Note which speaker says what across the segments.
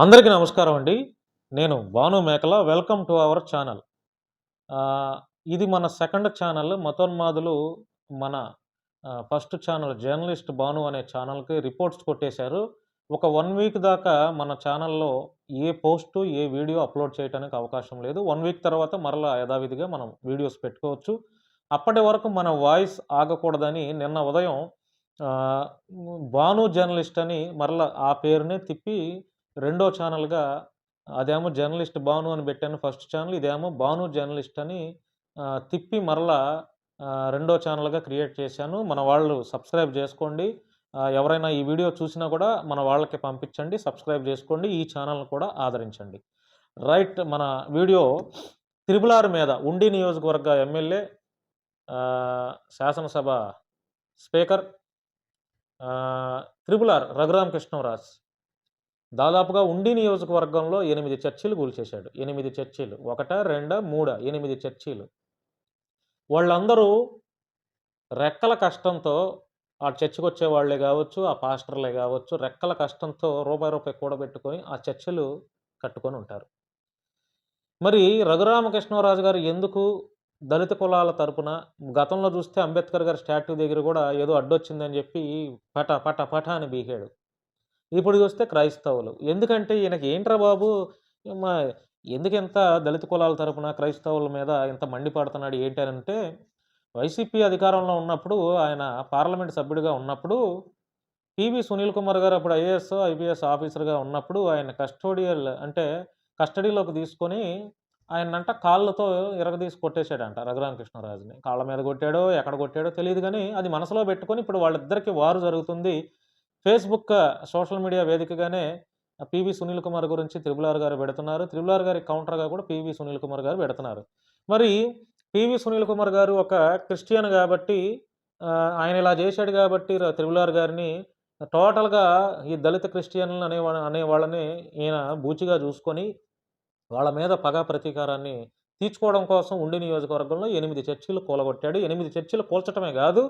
Speaker 1: అందరికీ నమస్కారం అండి. నేను Bhanu Mekala. Welcome to our channel. ఇది మన సెకండ్ ఛానల్. మతోన్మాదులు మన ఫస్ట్ ఛానల్ జర్నలిస్ట్ భాను అనే ఛానల్కి రిపోర్ట్స్ కొట్టేశారు. ఒక వన్ వీక్ దాకా మన ఛానల్లో ఏ పోస్టు ఏ వీడియో అప్లోడ్ చేయడానికి అవకాశం లేదు. వన్ వీక్ తర్వాత మరలా యథావిధిగా మనం వీడియోస్ పెట్టుకోవచ్చు. అప్పటి వరకు మన వాయిస్ ఆగకూడదని నిన్న ఉదయం భాను జర్నలిస్ట్ అని మరలా ఆ పేరునే తిప్పి రెండో ఛానల్గా అదేమో జర్నలిస్ట్ భాను అని పెట్టాను ఫస్ట్ ఛానల్ ఇదేమో భాను జర్నలిస్ట్ అని తిప్పి మరలా రెండో ఛానల్గా క్రియేట్ చేశాను. మన వాళ్ళు సబ్స్క్రైబ్ చేసుకోండి. ఎవరైనా ఈ వీడియో చూసినా కూడా మన వాళ్ళకి పంపించండి సబ్స్క్రైబ్ చేసుకోండి ఈ ఛానల్ని కూడా ఆదరించండి. రైట్ మన వీడియో త్రిపులార్ మీద ఉండి నియోజకవర్గ ఎమ్మెల్యే శాసనసభ స్పీకర్ ఆ, త్రిపులార్ రఘురామ కృష్ణరాజ్ దాదాపుగా ఉండి నియోజకవర్గంలో ఎనిమిది చర్చిలు కూల్చేశాడు ఎనిమిది చర్చిలు. ఒకట రెండ మూడ ఎనిమిది చర్చిలు. వాళ్ళందరూ రెక్కల కష్టంతో ఆ చర్చికి వచ్చే వాళ్ళే కావచ్చు ఆ పాస్టర్లే కావచ్చు రెక్కల కష్టంతో రూపాయి రూపాయి కూడబెట్టుకొని ఆ చర్చలు కట్టుకొని ఉంటారు. మరి రఘురామకృష్ణరాజు గారు ఎందుకు దళిత కులాల తరపున? గతంలో చూస్తే అంబేద్కర్ గారి స్టాట్యూ దగ్గర కూడా ఏదో అడ్డొచ్చిందని చెప్పి పట పట పట అని బీగాడు ఇప్పుడు చూస్తే క్రైస్తవులు. ఎందుకంటే ఈయనకి ఏంట్రా బాబు? మా ఎందుకు ఇంత దళిత కులాల తరపున క్రైస్తవుల మీద ఇంత మండిపడుతున్నాడు ఏంటి అని అంటే వైసీపీ అధికారంలో ఉన్నప్పుడు ఆయన పార్లమెంట్ సభ్యుడిగా ఉన్నప్పుడు పివి సునీల్ కుమార్ గారు అప్పుడు ఐఏఎస్ ఐపీఎస్ ఆఫీసర్గా ఉన్నప్పుడు ఆయన కస్టోడియల్ అంటే కస్టడీలోకి తీసుకొని ఆయనంట కాళ్ళతో ఇరగదీసి కొట్టేశాడంట రఘురామకృష్ణరాజుని. కాళ్ళ మీద కొట్టాడో ఎక్కడ కొట్టాడో తెలియదు కానీ అది మనసులో పెట్టుకొని ఇప్పుడు వాళ్ళిద్దరికి వారు జరుగుతుంది. ఫేస్బుక్ సోషల్ మీడియా వేదికగానే పివి సునీల్ కుమార్ గురించి త్రిబులార్ గారు పెడుతున్నారు. త్రిబులార్ గారి కౌంటర్గా కూడా పివి సునీల్ కుమార్ గారు పెడుతున్నారు. మరి పివి సునీల్ కుమార్ గారు ఒక క్రిస్టియన్ కాబట్టి ఆయన ఇలా చేశాడు కాబట్టి త్రిబులార్ గారిని టోటల్గా ఈ దళిత క్రిస్టియన్లు అనే అనే వాళ్ళని ఈయన బూచిగా చూసుకొని వాళ్ళ మీద పగ ప్రతీకారాన్ని తీర్చుకోవడం కోసం ఉండి నియోజకవర్గంలో ఎనిమిది చర్చిలు కూలగొట్టాడు. ఎనిమిది చర్చిలు కూల్చటమే కాదు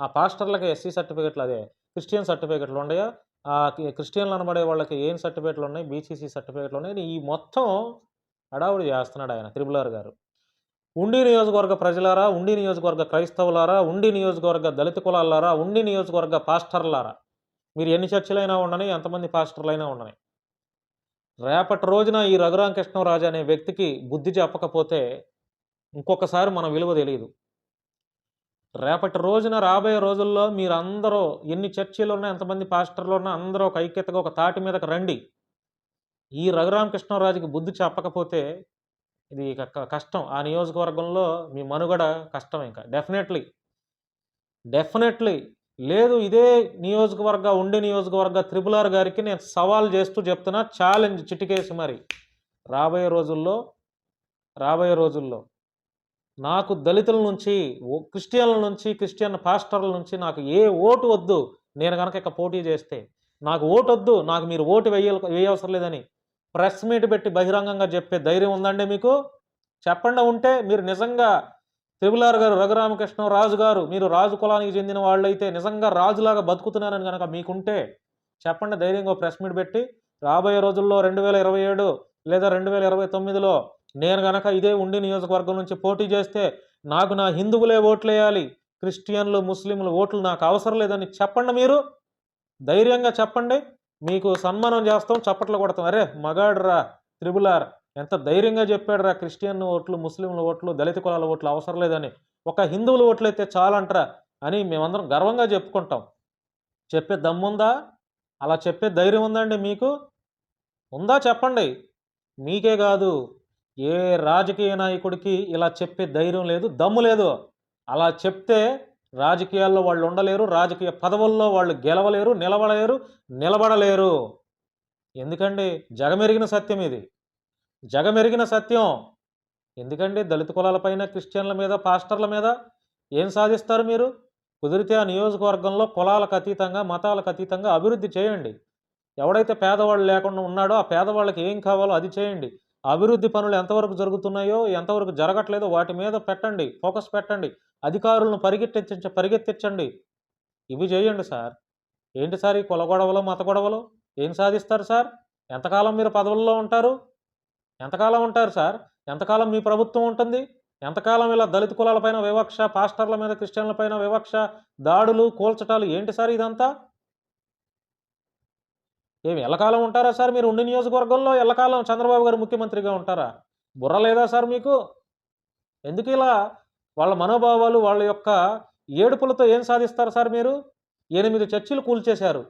Speaker 1: ఆ పాస్టర్లకి ఎస్సీ సర్టిఫికెట్లు అదే క్రిస్టియన్ సర్టిఫికెట్లు ఉన్నాయా ఆ క్రిస్టియన్లు అనబడే వాళ్ళకి ఏం సర్టిఫికెట్లు ఉన్నాయి? బీసీసీ సర్టిఫికెట్లు ఉన్నాయి? ఈ మొత్తం హడావుడి చేస్తున్నాడు ఆయన త్రిబులార్ గారు. ఉండి నియోజకవర్గ ప్రజలారా? ఉండి నియోజకవర్గ క్రైస్తవులారా? ఉండి నియోజకవర్గ దళిత కులాలారా ఉండి నియోజకవర్గ పాస్టర్లారా? మీరు ఎన్ని చర్చలైనా ఉండని ఎంతమంది పాస్టర్లైనా ఉండని. రేపటి రోజున ఈ రఘురామకృష్ణరాజు అనే వ్యక్తికి బుద్ధి చెప్పకపోతే ఇంకొకసారి మన విలువ తెలియదు. రేపటి రోజున రాబోయే రోజుల్లో మీరు అందరూ ఎన్ని చర్చిలు ఉన్నా ఎంతమంది పాస్టర్లు ఉన్నా అందరూ ఒక ఐక్యతగా ఒక తాటి మీదకి రండి. ఈ రఘురామకృష్ణరాజుకి బుద్ధి చెప్పకపోతే ఇది క- కష్టం. ఆ నియోజకవర్గంలో మీ మనుగడ కష్టం ఇంకా. డెఫినెట్లీ. డెఫినెట్లీ. లేదు ఇదే నియోజకవర్గ ఉండే నియోజకవర్గ త్రిపులార్ గారికి నేను సవాల్ చేస్తూ చెప్తున్నా. ఛాలెంజ్ చిటికేసి మరి. రాబోయే రోజుల్లో రాబోయే రోజుల్లో నాకు దళితుల నుంచి ఓ- క్రిస్టియన్ల నుంచి క్రిస్టియన్ పాస్టర్ల నుంచి నాకు ఏ ఓటు వద్దు నేను కనుక ఇక పోటీ చేస్తే. నాకు ఓటు వద్దు నాకు మీరు ఓటు వేయ వేయవసరం లేదని. ప్రెస్ మీట్ పెట్టి బహిరంగంగా చెప్పే ధైర్యం ఉందండి మీకు? చెప్పండి ఉంటే మీరు నిజంగా త్రిపులార్ గారు రఘురామకృష్ణ రాజు గారు మీరు రాజు కులానికి చెందిన వాళ్ళైతే నిజంగా రాజులాగా బతుకుతున్నారని కనుక మీకుంటే చెప్పండి ధైర్యంగా ప్రెస్ మీట్ పెట్టి రాబోయే రోజుల్లో రెండు వేల ఇరవై ఏడు లేదా రెండు వేల ఇరవై తొమ్మిదిలో నేను గనక ఇదే ఉండి నియోజకవర్గం నుంచి పోటీ చేస్తే నాకు నా హిందువులే ఓట్లేయాలి క్రిస్టియన్లు ముస్లింలు ఓట్లు నాకు అవసరం లేదని చెప్పండి మీరు. ధైర్యంగా చెప్పండి. మీకు సన్మానం చేస్తాం చప్పట్లు కొడతాం. అరే మగాడ్రా త్రిబులార్ ఎంత ధైర్యంగా చెప్పాడురా క్రిస్టియన్ ఓట్లు ముస్లింల ఓట్లు దళిత కులాల ఓట్లు అవసరం లేదని. ఒక హిందువుల ఓట్లు అయితే చాలంటరా అని మేమందరం గర్వంగా చెప్పుకుంటాం. చెప్పే దమ్ముందా? అలా చెప్పే ధైర్యం ఉందండి మీకు? ఉందా చెప్పండి. మీకే కాదు. ఏ రాజకీయ నాయకుడికి ఇలా చెప్పే ధైర్యం లేదు దమ్ము లేదు. అలా చెప్తే రాజకీయాల్లో వాళ్ళు ఉండలేరు రాజకీయ పదవుల్లో వాళ్ళు గెలవలేరు నిలవలేరు నిలబడలేరు. ఎందుకండి? జగమెరిగిన సత్యం ఇది. జగమెరిగిన సత్యం. ఎందుకండి? దళిత కులాలపైన క్రిస్టియన్ల మీద పాస్టర్ల మీద ఏం సాధిస్తారు మీరు? కుదిరితే ఆ నియోజకవర్గంలో కులాలకు అతీతంగా మతాలకు అతీతంగా అభివృద్ధి చేయండి. ఎవడైతే పేదవాళ్ళు లేకుండా ఉన్నాడో ఆ పేదవాళ్ళకి ఏం కావాలో అది చేయండి. అభివృద్ధి పనులు ఎంతవరకు జరుగుతున్నాయో ఎంతవరకు జరగట్లేదో వాటి మీద పెట్టండి ఫోకస్ పెట్టండి అధికారులను పరిగెత్తించ పరిగెత్తించండి. ఇవి చేయండి సార్. ఏంటి సార్ ఈ కుల గొడవలు మత గొడవలు? ఏం సాధిస్తారు సార్? ఎంతకాలం మీరు పదవుల్లో ఉంటారు? ఎంతకాలం ఉంటారు సార్? ఎంతకాలం మీ ప్రభుత్వం ఉంటుంది? ఎంతకాలం ఇలా దళిత కులాలపైన వివక్ష పాస్టర్ల మీద క్రిస్టియన్లపైన వివక్ష దాడులు కూల్చటాలు ఏంటి సార్ ఇదంతా? ఏమి ఎల్లకాలం ఉంటారా సార్ మీరు? ఉండి నియోజకవర్గంలో ఎల్లకాలం చంద్రబాబు గారు ముఖ్యమంత్రిగా ఉంటారా? బుర్ర లేదా సార్ మీకు? ఎందుకు ఇలా? వాళ్ళ మనోభావాలు వాళ్ళ యొక్క ఏడుపులతో ఏం సాధిస్తారు సార్ మీరు? ఎనిమిది చర్చిలు కూల్చేశారు.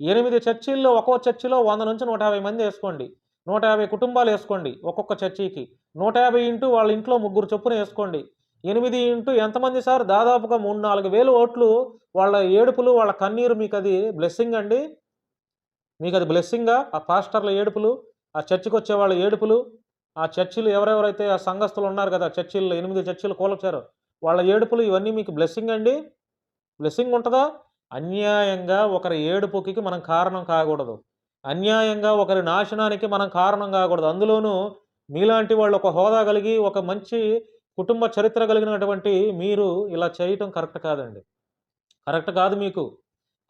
Speaker 1: ఎనిమిది చర్చిల్లో ఒక్కో చర్చిలో వంద నుంచి నూట యాభై మంది వేసుకోండి. నూట యాభై కుటుంబాలు వేసుకోండి ఒక్కొక్క చర్చికి. నూట యాభై ఇంటూ వాళ్ళ ఇంట్లో ముగ్గురు చొప్పున వేసుకోండి. ఎనిమిది ఇంటూ ఎంతమంది సార్? దాదాపుగా మూడు నాలుగు వేలు ఓట్లు వాళ్ళ ఏడుపులు వాళ్ళ కన్నీరు మీకు అది బ్లెస్సింగ్ అండి. మీకు అది బ్లెస్సింగా ఆ పాస్టర్ల ఏడుపులు ఆ చర్చికి వచ్చే వాళ్ళ ఏడుపులు ఆ చర్చిలు ఎవరెవరైతే ఆ సంఘస్థులు ఉన్నారు కదా చర్చిల్లో ఎనిమిది చర్చిలు కూలచారు వాళ్ళ ఏడుపులు ఇవన్నీ మీకు బ్లెస్సింగ్ అండి? బ్లెస్సింగ్ ఉంటుందా? అన్యాయంగా ఒకరి ఏడుపుకి మనం కారణం కాకూడదు. అన్యాయంగా ఒకరి నాశనానికి మనం కారణం కాకూడదు. అందులోనూ మీలాంటి వాళ్ళు ఒక హోదా కలిగి ఒక మంచి కుటుంబ చరిత్ర కలిగినటువంటి మీరు ఇలా చేయటం కరెక్ట్ కాదండి. కరెక్ట్ కాదు మీకు.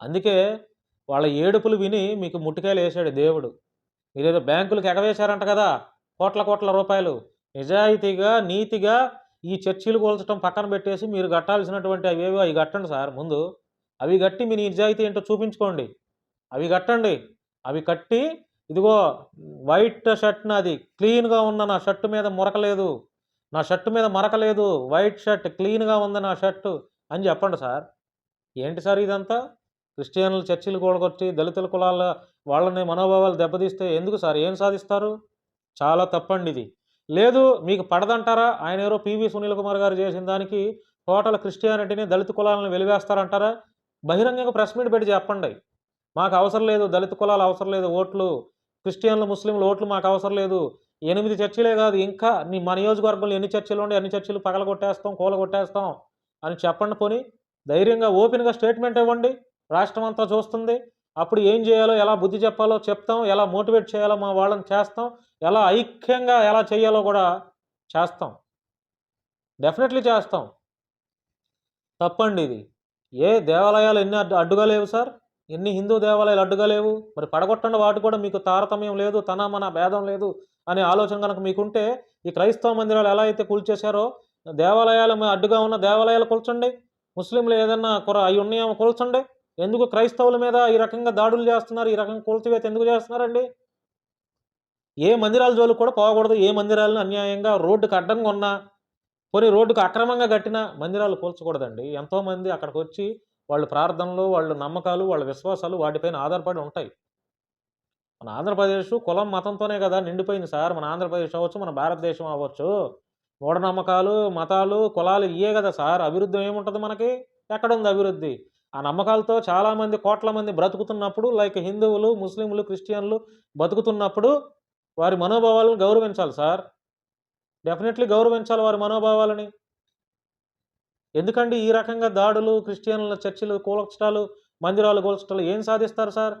Speaker 1: అందుకే వాళ్ళ ఏడుపులు విని మీకు ముట్టికాయలు వేసాడు దేవుడు. మీరేదో బ్యాంకులకు ఎగవేశారంట కదా కోట్ల కోట్ల రూపాయలు. నిజాయితీగా నీతిగా ఈ చర్చీలు కోల్చడం పక్కన పెట్టేసి మీరు కట్టాల్సినటువంటి అవేవో అవి కట్టండి సార్. ముందు అవి కట్టి మీ నిజాయితీ ఏంటో చూపించుకోండి. అవి కట్టండి. అవి కట్టి ఇదిగో వైట్ షర్ట్ నాది. క్లీన్గా ఉన్న నా షర్ట్ మీద మురకలేదు. నా షర్ట్ మీద మరకలేదు. వైట్ షర్ట్ క్లీన్గా ఉంది నా షర్టు అని చెప్పండి సార్. ఏంటి సార్ ఇదంతా? క్రిస్టియన్లు చర్చిలు కూడగొట్టి దళితుల కులాల వాళ్ళని మనోభావాలు దెబ్బతీస్తే ఎందుకు సార్? ఏం సాధిస్తారు? చాలా తప్పండి ఇది. లేదు మీకు పడదంటారా? ఆయన ఎవరో పివి సునీల్ కుమార్ గారు చేసిన దానికి టోటల్ క్రిస్టియానిటీని దళిత కులాలను వెలివేస్తారంటారా? బహిరంగంగా ప్రెస్ మీట్ పెట్టి చెప్పండి. మాకు అవసరం లేదు దళిత కులాలు అవసరం లేదు ఓట్లు క్రిస్టియన్లు ముస్లింలు ఓట్లు మాకు అవసరం లేదు. ఎనిమిది చర్చిలే కాదు ఇంకా నీ మా నియోజకవర్గంలో ఎన్ని చర్చిలు ఉండి అన్ని చర్చిలు పగల కొట్టేస్తాం కూల కొట్టేస్తాం అని చెప్పండి పోని. ధైర్యంగా ఓపెన్గా స్టేట్మెంట్ ఇవ్వండి. రాష్ట్రం అంతా చూస్తుంది. అప్పుడు ఏం చేయాలో ఎలా బుద్ధి చెప్పాలో చెప్తాం. ఎలా మోటివేట్ చేయాలో మా వాళ్ళని చేస్తాం. ఎలా ఐక్యంగా ఎలా చేయాలో కూడా చేస్తాం. డెఫినెట్లీ చేస్తాం. తప్పండి ఇది. ఏ దేవాలయాలు ఎన్ని అడ్డు అడ్డుగా లేవు సార్? ఎన్ని హిందూ దేవాలయాలు అడ్డుగా లేవు? మరి పడగొట్టండి వాటి కూడా మీకు తారతమ్యం లేదు తన మన భేదం లేదు అనే ఆలోచన కనుక మీకుంటే ఈ క్రైస్తవ మందిరాలు ఎలా అయితే కూల్చేశారో దేవాలయాలు అడ్డుగా ఉన్న దేవాలయాలు కూల్చండి. ముస్లింలు ఏదన్నా కుర అవి ఉన్నాయేమో కూల్చండి. ఎందుకు క్రైస్తవుల మీద ఈ రకంగా దాడులు చేస్తున్నారు? ఈ రకంగా కూల్చివేత ఎందుకు చేస్తున్నారండి? ఏ మందిరాల జోలు కూడా పోకూడదు. ఏ మందిరాలను అన్యాయంగా రోడ్డుకు అడ్డంగా ఉన్నా కొన్ని రోడ్డుకు అక్రమంగా కట్టిన మందిరాలు కూల్చకూడదండి. ఎంతోమంది అక్కడికి వచ్చి వాళ్ళ ప్రార్థనలు వాళ్ళ నమ్మకాలు వాళ్ళ విశ్వాసాలు వాటిపైన ఆధారపడి ఉంటాయి. మన ఆంధ్రప్రదేశ్ కులం మతంతోనే కదా నిండిపోయింది సార్. మన ఆంధ్రప్రదేశ్ అవ్వచ్చు మన భారతదేశం అవ్వచ్చు. మూఢనమ్మకాలు మతాలు కులాలు ఇయే కదా సార్. అభివృద్ధి ఏముంటుంది మనకి? ఎక్కడుంది అభివృద్ధి? ఆ నమ్మకాలతో చాలామంది కోట్ల మంది బ్రతుకుతున్నప్పుడు లైక్ హిందువులు ముస్లింలు క్రిస్టియన్లు బతుకుతున్నప్పుడు వారి మనోభావాలను గౌరవించాలి సార్. డెఫినెట్లీ గౌరవించాలి వారి మనోభావాలని. ఎందుకండి ఈ రకంగా దాడులు క్రిస్టియన్ల చర్చిలు కూల్చటాలు మందిరాలు కూల్చటాలు ఏం సాధిస్తారు సార్?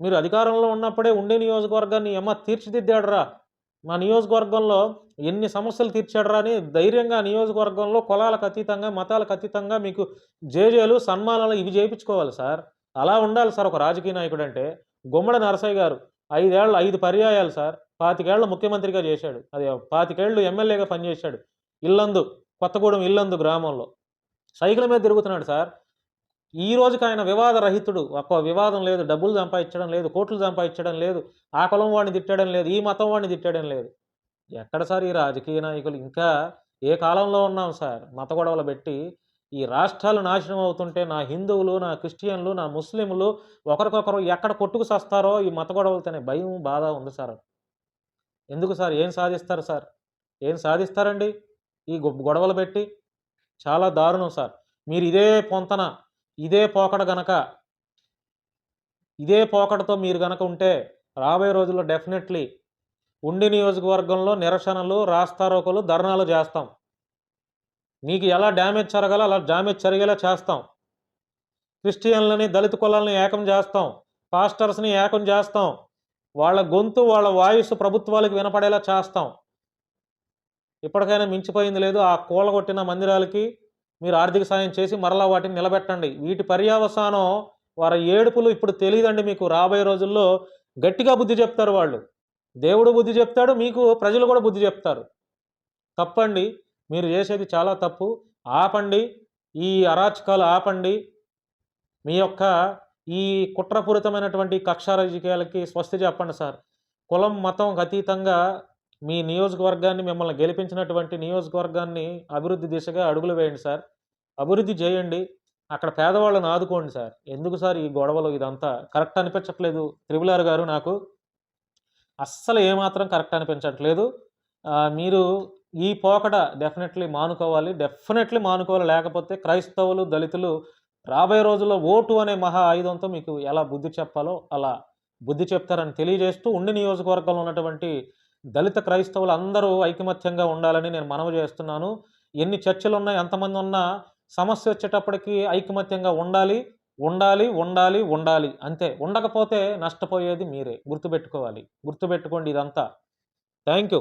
Speaker 1: మీరు అధికారంలో ఉన్నప్పుడే ఉండే నియోజకవర్గాన్ని ఎమ్మ తీర్చిదిద్దాడురా? మా నియోజకవర్గంలో ఎన్ని సమస్యలు తీర్చాడరా అని ధైర్యంగా నియోజకవర్గంలో కులాలకు అతీతంగా మతాలకు అతీతంగా మీకు జేజేలు సన్మానాలు ఇవి చేయించుకోవాలి సార్. అలా ఉండాలి సార్ ఒక రాజకీయ నాయకుడు అంటే. గుమ్మడి నరసయ్య గారు ఐదేళ్ళు ఐదు పర్యాయాలు సార్. పాతికేళ్ళు ముఖ్యమంత్రిగా చేశాడు. అది పాతికేళ్ళు ఎమ్మెల్యేగా పనిచేశాడు. ఇల్లందు కొత్తగూడెం ఇల్లందు గ్రామంలో. సైకిల్ మీద తిరుగుతున్నాడు సార్. ఈ రోజుకి ఆయన వివాద రహితుడు ఒక్క వివాదం లేదు డబ్బులు సంపాదించడం లేదు కోట్లు సంపాదించడం లేదు ఆ కులం వాడిని తిట్టడం లేదు ఈ మతం వాడిని తిట్టడం లేదు. ఎక్కడ సార్ ఈ రాజకీయ నాయకులు? ఇంకా ఏ కాలంలో ఉన్నాం సార్? మత గొడవలు పెట్టి ఈ రాష్ట్రాలు నాశనం అవుతుంటే నా హిందువులు నా క్రిస్టియన్లు నా ముస్లింలు ఒకరికొకరు ఎక్కడ కొట్టుకు సస్తారో ఈ మత గొడవలతోనే భయం బాధ ఉంది సార్ ఎందుకు సార్? ఏం సాధిస్తారు సార్? ఏం సాధిస్తారండి? ఈ గొడవలు పెట్టి? చాలా దారుణం సార్. మీరు ఇదే పొంతన ఇదే పోకడ గనక ఇదే పోకడతో మీరు గనక ఉంటే రాబోయే రోజుల్లో డెఫినెట్లీ ఉండి నియోజకవర్గంలో నిరసనలు రాస్తారోకలు ధర్నాలు చేస్తాం. మీకు ఎలా డ్యామేజ్ జరగాలో అలా డ్యామేజ్ జరిగేలా చేస్తాం. క్రిస్టియన్లని దళిత కులాలని ఏకం చేస్తాం. పాస్టర్స్ని ఏకం చేస్తాం. వాళ్ళ గొంతు వాళ్ళ వాయిస్ ప్రభుత్వాలకు వినపడేలా చేస్తాం. ఇప్పటికైనా మించిపోయింది లేదు. ఆ కూలగొట్టిన మందిరాలకి మీరు ఆర్థిక సాయం చేసి మరలా వాటిని నిలబెట్టండి. వీటి పర్యావసానం వారి ఏడుపులు ఇప్పుడు తెలియదండి మీకు. రాబోయే రోజుల్లో గట్టిగా బుద్ధి చెప్తారు వాళ్ళు. దేవుడు బుద్ధి చెప్తాడు మీకు ప్రజలు కూడా బుద్ధి చెప్తారు. తప్పండి. మీరు చేసేది చాలా తప్పు. ఆపండి. ఈ అరాచకాలు ఆపండి. మీ యొక్క ఈ కుట్రపూరితమైనటువంటి కక్ష రాజకీయాలకి స్వస్తి చెప్పండి సార్. కులం మతం అతీతంగా మీ నియోజకవర్గాన్ని మిమ్మల్ని గెలిపించినటువంటి నియోజకవర్గాన్ని అభివృద్ధి దిశగా అడుగులు వేయండి సార్. అభివృద్ధి చేయండి. అక్కడ పేదవాళ్ళని ఆదుకోండి సార్. ఎందుకు సార్ ఈ గొడవలు? ఇదంతా కరెక్ట్ అనిపించట్లేదు త్రిబులారు గారు నాకు. అస్సలు ఏమాత్రం కరెక్ట్ అనిపించట్లేదు. మీరు ఈ పోకడ డెఫినెట్లీ మానుకోవాలి. డెఫినెట్లీ మానుకోవాలి. లేకపోతే క్రైస్తవులు దళితులు రాబోయే రోజుల్లో ఓటు అనే మహా ఆయుధంతో మీకు ఎలా బుద్ధి చెప్పాలో అలా బుద్ధి చెప్తారని తెలియజేస్తూ ఉండి నియోజకవర్గంలో ఉన్నటువంటి దళిత క్రైస్తవులు అందరూ ఐకమత్యంగా ఉండాలని నేను మనవి చేస్తున్నాను. ఎన్ని చర్చలు ఉన్నాయి ఎంతమంది ఉన్నా సమస్య వచ్చేటప్పటికి ఐకమత్యంగా ఉండాలి ఉండాలి ఉండాలి ఉండాలి. అంతే. ఉండకపోతే నష్టపోయేది మీరే. గుర్తుపెట్టుకోవాలి. గుర్తుపెట్టుకోండి ఇదంతా. Thank you